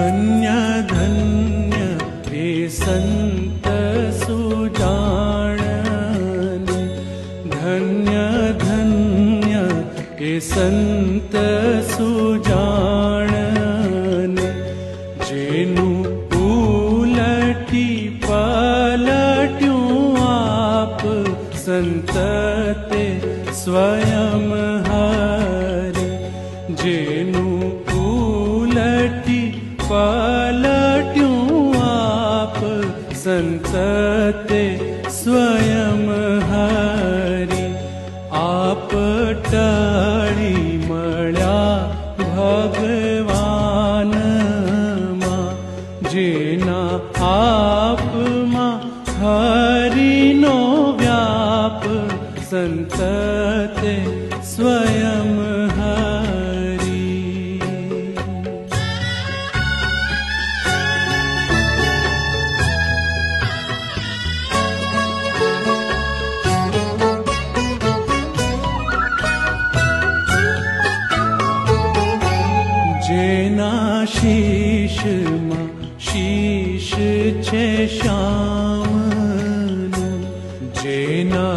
धन्य धन्य सन्त धन्य धन्य सन्त जनुली पलो आप सन्त स्वयं ह जेनु पलट्यूं आप सन्त स्वयं हरि। आपटि मगवान मा जेना जिना हरि नो व्याप सन्त स्वयं ना शीश मा शीश छे श्याम जना